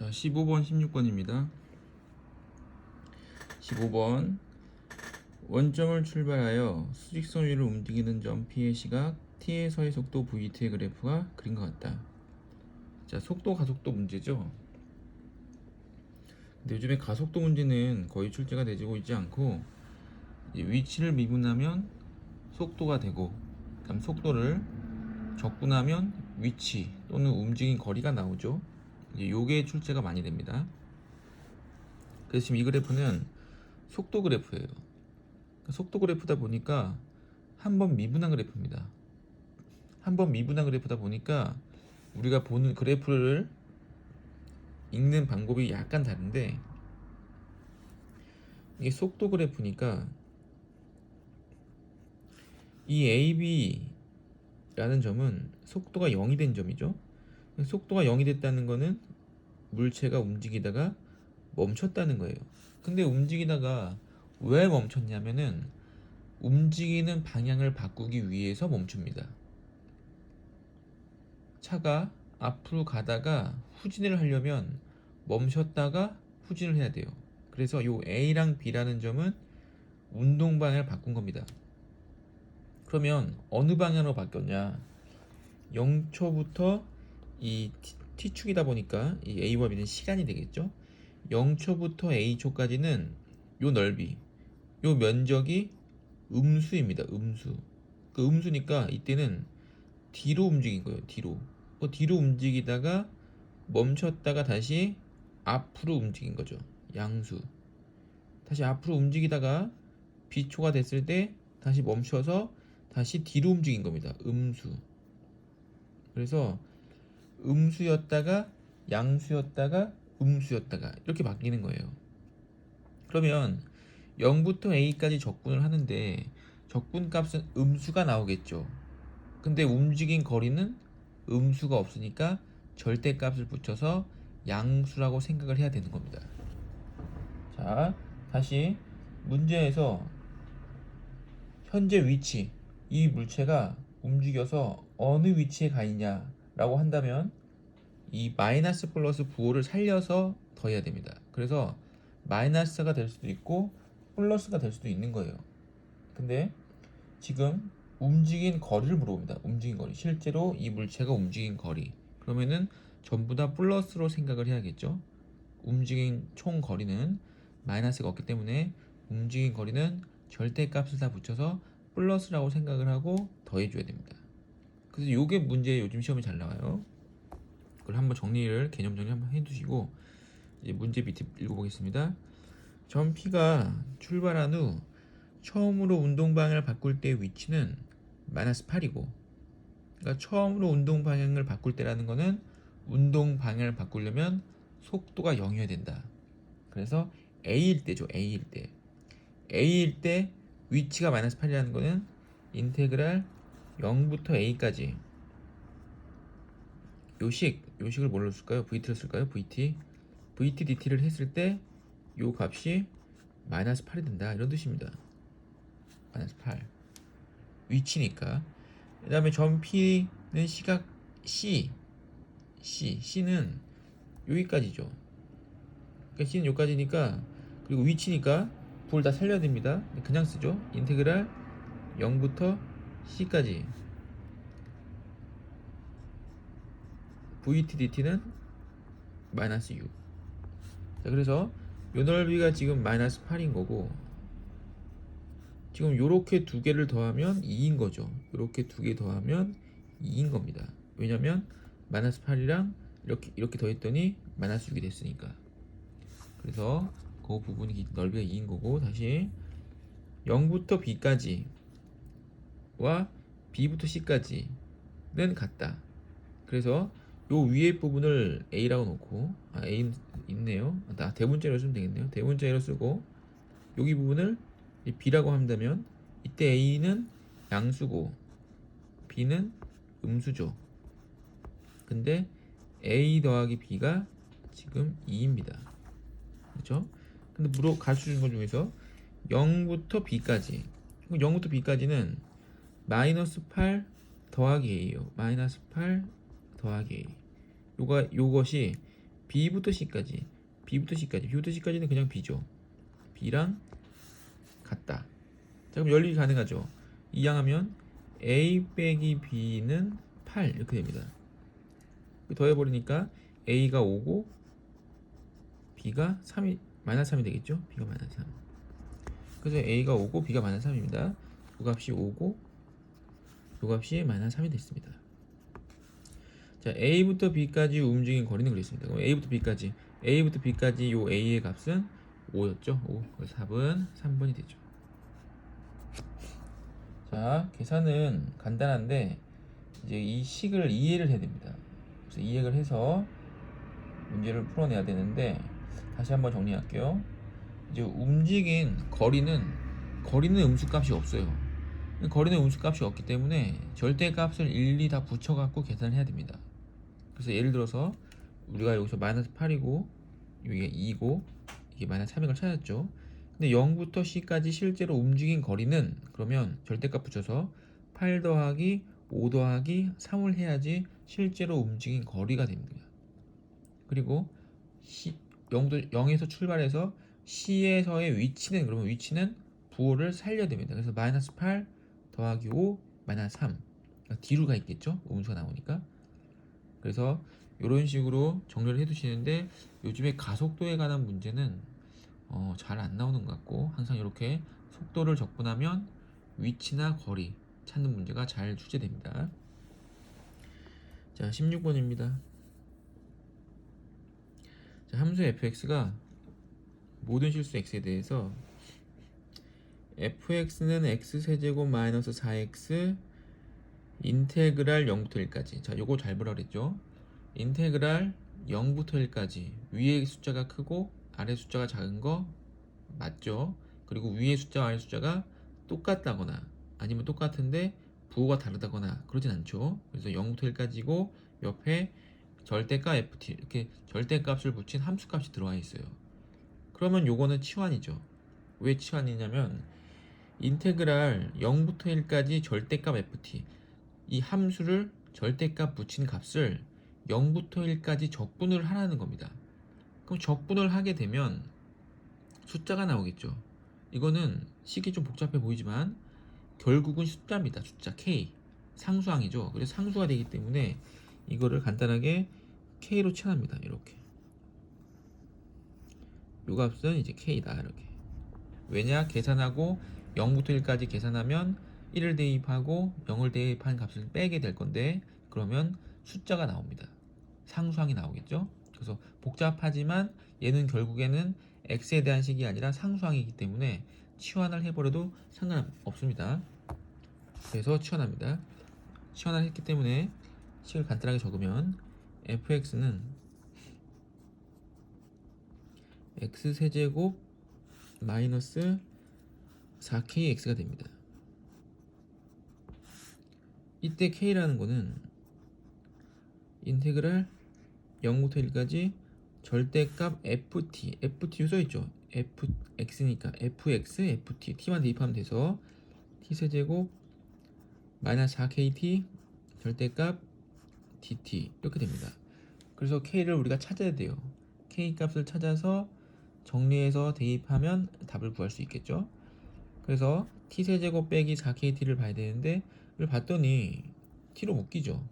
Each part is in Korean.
자, 15번, 16번입니다. 15번. 원점을 출발하여 수직선 위를 움직이는 점 P의 시각, T에서의 속도 VT의 그래프가 그린 것 같다. 자, 속도 가속도 문제죠. 근데 요즘에 가속도 문제는 거의 출제가 되고 있지 않고 위치를 미분하면 속도가 되고 그다음 속도를 적분하면 위치 또는 움직인 거리가 나오죠. 요게 출제가 많이 됩니다. 그래서 지금 이 그래프는 속도 그래프예요. 그러니까 속도 그래프다 보니까 한 번 미분한 그래프입니다. 한 번 미분한 그래프다 보니까 우리가 보는 그래프를 읽는 방법이 약간 다른데 이게 속도 그래프니까 이 AB라는 점은 속도가 0이 된 점이죠. 속도가 0이 됐다는 거는 물체가 움직이다가 멈췄다는 거예요. 근데 움직이다가 왜 멈췄냐면은 움직이는 방향을 바꾸기 위해서 멈춥니다. 차가 앞으로 가다가 후진을 하려면 멈췄다가 후진을 해야 돼요. 그래서 요 A랑 B라는 점은 운동 방향을 바꾼 겁니다. 그러면 어느 방향으로 바뀌었냐? 0초부터 이 T, 축이다 보니까 이 A와 B는 시간이 되겠죠? 0초부터 A초까지는 요 넓이, 요 면적이 음수입니다. 음수. 그 음수니까 이때는 뒤로 움직인 거예요. 뒤로. 그 뒤로 움직이다가 멈췄다가 다시 앞으로 움직인 거죠. 양수. 다시 앞으로 움직이다가 비초가 됐을 때 다시 멈춰서 다시 뒤로 움직인 겁니다. 음수. 그래서 음수였다가 양수였다가 음수였다가 이렇게 바뀌는 거예요. 그러면 0부터 a까지 적분을 하는데 적분 값은 음수가 나오겠죠. 근데 움직인 거리는 음수가 없으니까 절대 값을 붙여서 양수라고 생각을 해야 되는 겁니다. 자, 다시 문제에서 현재 위치, 이 물체가 움직여서 어느 위치에 가 있냐 라고 한다면 이 마이너스 플러스 부호를 살려서 더해야 됩니다. 그래서 마이너스가 될 수도 있고 플러스가 될 수도 있는 거예요. 근데 지금 움직인 거리를 물어봅니다. 움직인 거리. 실제로 이 물체가 움직인 거리. 그러면은 전부 다 플러스로 생각을 해야겠죠. 움직인 총 거리는 마이너스가 없기 때문에 움직인 거리는 절대값을 다 붙여서 플러스라고 생각을 하고 더해줘야 됩니다. 그래서 요게 문제 요즘 시험에 잘 나와요. 그걸 한번 정리를 개념 정리 한번 해두시고 이제 문제 밑에 읽어보겠습니다. 점 P가 출발한 후 처음으로 운동 방향을 바꿀 때 위치는 마이너스 8이고 그러니까 처음으로 운동 방향을 바꿀 때라는 거는 운동 방향을 바꾸려면 속도가 0이어야 된다. 그래서 A일 때죠. A일 때. A일 때 위치가 마이너스 8이라는 거는 인테그랄 0부터 A까지 요식, 요식을 뭘로 쓸까요? VT를 쓸까요? VT. VT DT를 했을 때 요 값이 마이너스 8이 된다. 이런 뜻입니다. 마이너스 8. 위치니까. 그 다음에 점 P는 시각 C. C. C는 여기까지죠. 그러니까 C는 여기까지니까 그리고 위치니까 불 다 살려야 됩니다. 그냥 쓰죠. 인테그랄 0부터 C까지. VT DT는 마이너스 6. 자, 그래서 요 넓이가 지금 마이너스 8인 거고 지금 요렇게 두 개를 더하면 2인 거죠. 요렇게 두 개 더하면 2인 겁니다. 왜냐면 마이너스 8이랑 이렇게 이렇게 더했더니 마이너스 6이 됐으니까. 그래서 그 부분이 넓이가 2인 거고 다시 0부터 b까지 와 b부터 c까지는 같다. 그래서 요 위에 부분을 a라고 놓고 아 a 있네요. 나 대문자로 쓰면 되겠네요. 대문자로 쓰고 여기 부분을 이 b라고 한다면 이때 a는 양수고 b는 음수죠. 근데 a 더하기 b가 지금 2입니다. 그렇죠? 근데 물어 가르쳐 주는 것 중에서 0부터 b까지 0부터 b까지는 마이너스 8 더하기 a예요. 마이너스 8 더하기 a. 요가 요것이 B부터 C까지 B부터 C까지 B부터 C까지는 그냥 B죠. B랑 같다. 자 그럼 연립이 가능하죠. 이항하면 A 빼기 B는 8 이렇게 됩니다. 더해버리니까 A가 5고 B가 3이 마이너스 3이 되겠죠? B가 마이너스 3. 그래서 A가 5고 B가 마이너스 3입니다. 요 값이 5고 요 값이 마이너스 3이 됐습니다. 자 A부터 B까지 움직인 거리는 그랬습니다. 그럼 A부터 B까지 A부터 B까지 요 A의 값은 5였죠. 5. 그래서 답은 3번이 되죠. 자 계산은 간단한데 이제 이 식을 이해를 해야 됩니다. 그래서 이해를 해서 문제를 풀어내야 되는데 다시 한번 정리할게요. 이제 움직인 거리는 거리는 음수값이 없어요. 거리는 음수값이 없기 때문에 절대값을 일일이 다 붙여갖고 계산을 해야 됩니다. 그래서 예를 들어서 우리가 여기서 마이너스 8이고 이게 2고 이게 마이너스 3인 걸 찾았죠. 근데 0부터 C까지 실제로 움직인 거리는 그러면 절대값 붙여서 8 더하기 5 더하기 3을 해야지 실제로 움직인 거리가 됩니다. 그리고 C, 0도, 0에서 출발해서 C에서의 위치는 그러면 위치는 부호를 살려야 됩니다. 그래서 마이너스 8 더하기 5 마이너스 3 그러니까 뒤로 가 있겠죠? 음수가 나오니까 그래서 이런 식으로 정리를 해두시는데 요즘에 가속도에 관한 문제는 어, 잘 안 나오는 것 같고 항상 이렇게 속도를 적분하면 위치나 거리 찾는 문제가 잘 출제됩니다. 자, 16번입니다. 자, 함수 fx가 모든 실수 x에 대해서 fx는 x세제곱 마이너스 4x 인테그랄 0부터 1까지. 자 요거 잘 보라 그랬죠? 인테그랄 0부터 1까지. 위에 숫자가 크고 아래 숫자가 작은 거 맞죠? 그리고 위에 숫자와 아래 숫자가 똑같다거나 아니면 똑같은데 부호가 다르다거나 그러진 않죠. 그래서 0부터 1까지고 옆에 절대값 ft 이렇게 절대값을 붙인 함수값이 들어와 있어요. 그러면 요거는 치환이죠. 왜 치환이냐면 인테그랄 0부터 1까지 절대값 ft 이 함수를 절대값 붙인 값을 0부터 1까지 적분을 하라는 겁니다. 그럼 적분을 하게 되면 숫자가 나오겠죠. 이거는 식이 좀 복잡해 보이지만 결국은 숫자입니다. 숫자 k 상수항이죠. 그래서 상수가 되기 때문에 이거를 간단하게 k로 칠합니다. 이렇게 요 값은 이제 k다 이렇게 왜냐 계산하고 0부터 1까지 계산하면 1을 대입하고 0을 대입한 값을 빼게 될 건데 그러면 숫자가 나옵니다. 상수항이 나오겠죠? 그래서 복잡하지만 얘는 결국에는 x에 대한 식이 아니라 상수항이기 때문에 치환을 해버려도 상관없습니다. 그래서 치환합니다. 치환을 했기 때문에 식을 간단하게 적으면 fx는 x세제곱 마이너스 4kx가 됩니다. 이때 k라는 거는 인테그랄 0부터 1까지 절대값 ft ft 써 있죠? F x니까 fx ft t만 대입하면 돼서 t 세제곱 마이너스 4kt 절대값 dt 이렇게 됩니다. 그래서 k를 우리가 찾아야 돼요. K 값을 찾아서 정리해서 대입하면 답을 구할 수 있겠죠 그래서 t 세제곱 빼기 4kt를 봐야 되는데 이걸 봤더니 t로 묶이죠.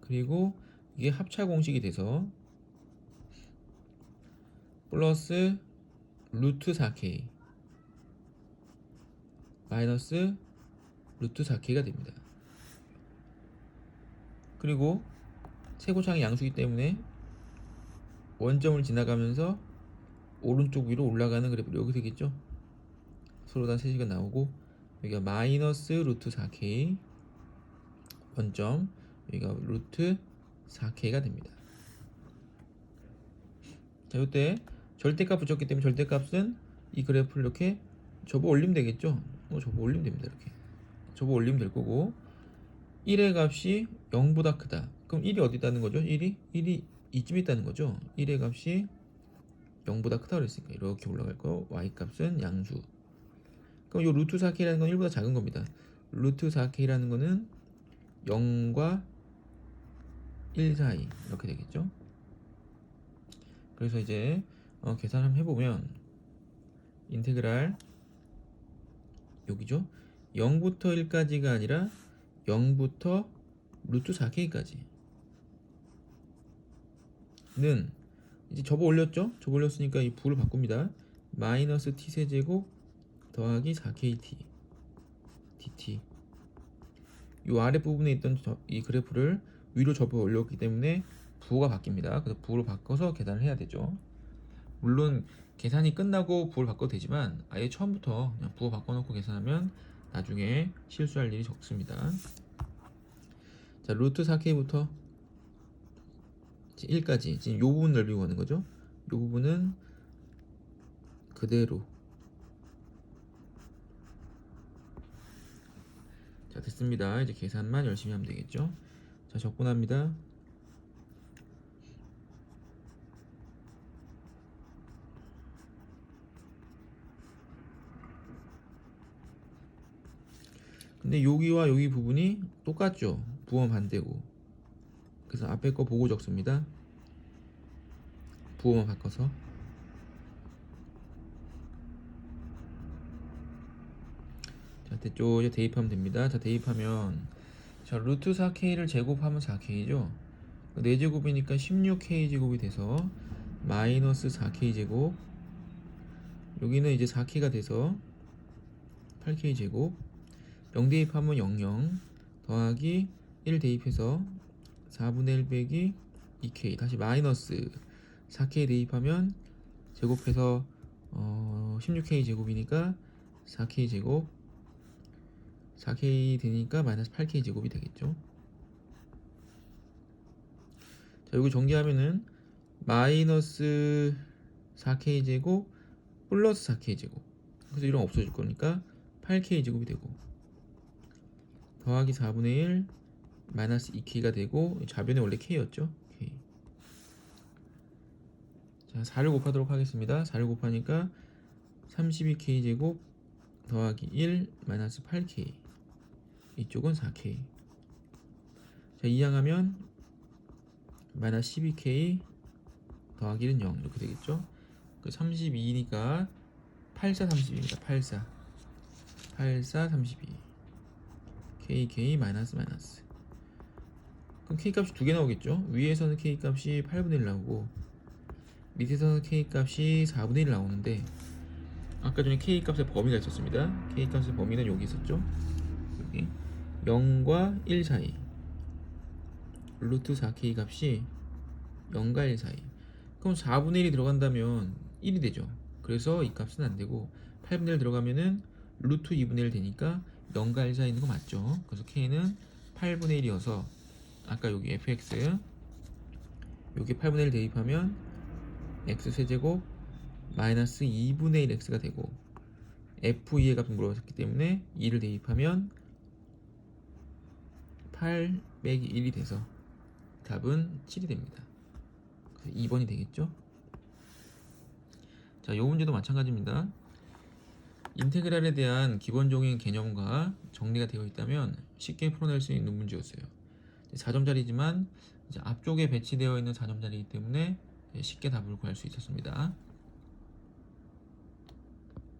그리고 이게 합차 공식이 돼서 플러스 루트 4k 마이너스 루트 4k가 됩니다. 그리고 최고창이 양수기 때문에 원점을 지나가면서 오른쪽 위로 올라가는 그래프 여기 되겠죠? 서로 다 3시가 나오고 여기가 마이너스 루트 4k 원점 여기가 루트 4k가 됩니다. 자 이때 절대값 붙였기 때문에 절대값은 이 그래프를 이렇게 접어 올리면 되겠죠? 어, 접어 올리면 됩니다. 이렇게 접어 올리면 될 거고 1의 값이 0보다 크다. 그럼 1이 어디 있다는 거죠? 1이 1이 이쯤 있다는 거죠. 1의 값이 0보다 크다고 그랬으니까 이렇게 올라갈 거 y 값은 양수 그럼 이 루트 4k라는 건 1보다 작은 겁니다. 루트 4k라는 거는 0과 1 사이 이렇게 되겠죠. 그래서 이제 어, 계산 한번 해보면 인테그랄 여기죠. 0부터 1까지가 아니라 0부터 루트 4k까지 는 이제 접어 올렸죠? 접어 올렸으니까 이 부를 바꿉니다. 마이너스 t 세제곱 더하기 4kt dt 이 아래 부분에 있던 저- 이 그래프를 위로 접어 올렸기 때문에 부호가 바뀝니다. 그래서 부호를 바꿔서 계산을 해야 되죠. 물론 계산이 끝나고 부호를 바꿔도 되지만 아예 처음부터 그냥 부호 바꿔놓고 계산하면 나중에 실수할 일이 적습니다. 자, 루트 4k부터 1까지 지금 요 부분 넓이 구하는 거죠. 요 부분은 그대로 자 됐습니다. 이제 계산만 열심히 하면 되겠죠. 자 적분합니다. 근데 여기와 여기 부분이 똑같죠. 부호 반대고. 그래서 앞에 거 보고 적습니다. 부호만 바꿔서. 자, 됐죠. 이제 대입하면 됩니다. 자, 대입하면 자, 루트 4k를 제곱하면 4k죠. 4제곱이니까 16k 제곱이 돼서 마이너스 4k 제곱 여기는 이제 4k가 돼서 8k 제곱 0 대입하면 00 더하기 1 대입해서 4분의 1 빼기 2k 다시 마이너스 4k 대입하면 제곱해서 어, 16k 제곱이니까 4k 제곱 4k 되니까 마이너스 8k 제곱이 되겠죠. 자 여기 정리하면은 마이너스 4k 제곱 플러스 4k 제곱. 그래서 이런 거 없어질 거니까 8k 제곱이 되고 더하기 4분의 1 마이너스 2k가 되고 좌변에 원래 k였죠? k. 자 4를 곱하도록 하겠습니다. 4를 곱하니까 32k 제곱 더하기 1 마이너스 8k 이쪽은 4k 자 이항하면 마이너스 12k 더하기 1은 0 이렇게 되겠죠? 그 32니까 84 32입니다. 84 84 32 k k 마이너스 마이너스 그럼 k 값이 두 개 나오겠죠? 위에서는 k 값이 8분의 1 나오고 밑에서는 k 값이 4분의 1 나오는데 아까 전에 k 값의 범위가 있었습니다. K 값의 범위는 여기 있었죠? 여기. 0과 1 사이. 루트 4k 값이 0과 1 사이. 그럼 4분의 1이 들어간다면 1이 되죠. 그래서 이 값은 안 되고 8분의 1 들어가면은 루트 2분의 1 되니까 0과 1 사이 있는 거 맞죠? 그래서 k는 8분의 1이어서 아까 여기 fx 여기 8분의 1 대입하면 x 세제곱 마이너스 2분의 1 x가 되고 f2의 값을 물어봤기 때문에 2를 대입하면 8 빼기 1이 돼서 답은 7이 됩니다. 그래서 2번이 되겠죠? 자, 이 문제도 마찬가지입니다. 인테그랄에 대한 기본적인 개념과 정리가 되어 있다면 쉽게 풀어낼 수 있는 문제였어요. 4점짜리지만 앞쪽에 배치되어 있는 4점짜리이기 때문에 쉽게 답을 구할 수 있었습니다.